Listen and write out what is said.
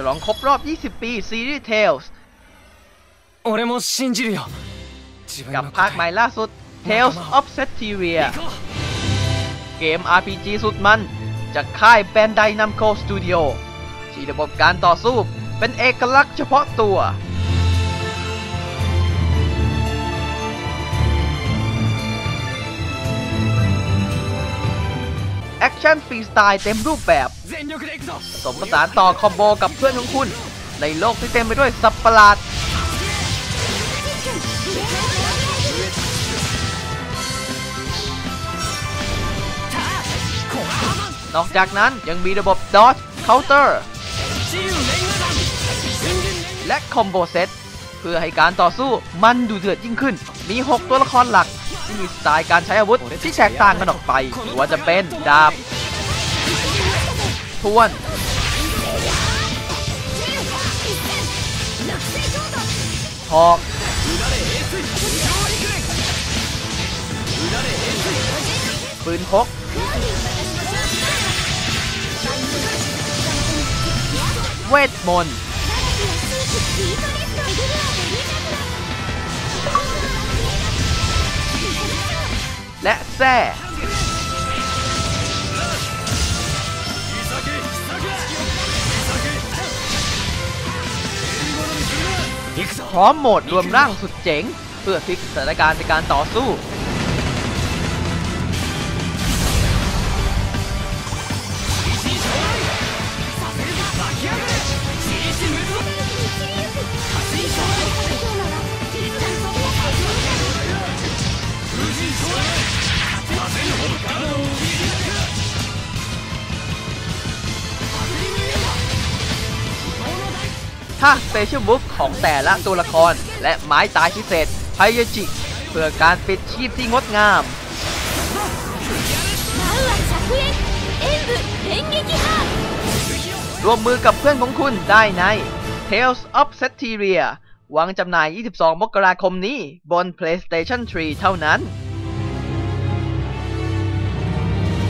ฉลองครบรอบ 20 ปีซีรีส์ Tales กับภาคใหม่ล่าสุด Tales of Sestiria เกม RPG สุดมันจากค่ายแบนไดนัมโคสตูดิโอที่ระบบการต่อสู้เป็นเอกลักษณ์เฉพาะตัว แอคชั่นฟรีสไตล์เต็มรูปแบบสมผสานต่อคอมโบกับเพื่อนของคุณ ในโลกที่เต็มไปด้วยสับประหลาด นอกจากนั้นยังมีระบบดอชเคาน์เตอร์และคอมโบเซตเพื่อให้การต่อสู้มันดูเดือดยิ่งขึ้น มี 6 ตัวละครหลัก ที่มีสไตล์การใช้อาวุธที่แตกต่างกันออกไปไม่ว่าจะเป็นดาบทวน หอกปืนพกเวทมนต์ และแส้พร้อมโหมดรวมร่างสุดเจ๋ง เพื่อพลิกสถานการณ์ในการต่อสู้ ถ้าสเปเชียลบุ๊กของแต่ละตัวละคร และไม้ตายพิเศษไฮยจิ เพื่อการปิดชีพที่งดงาม รวมมือกับเพื่อนของคุณได้ใน Tales of s e t i r i a วางจำหน่าย 22 มกราคมนี้บน PlayStation 3 เท่านั้น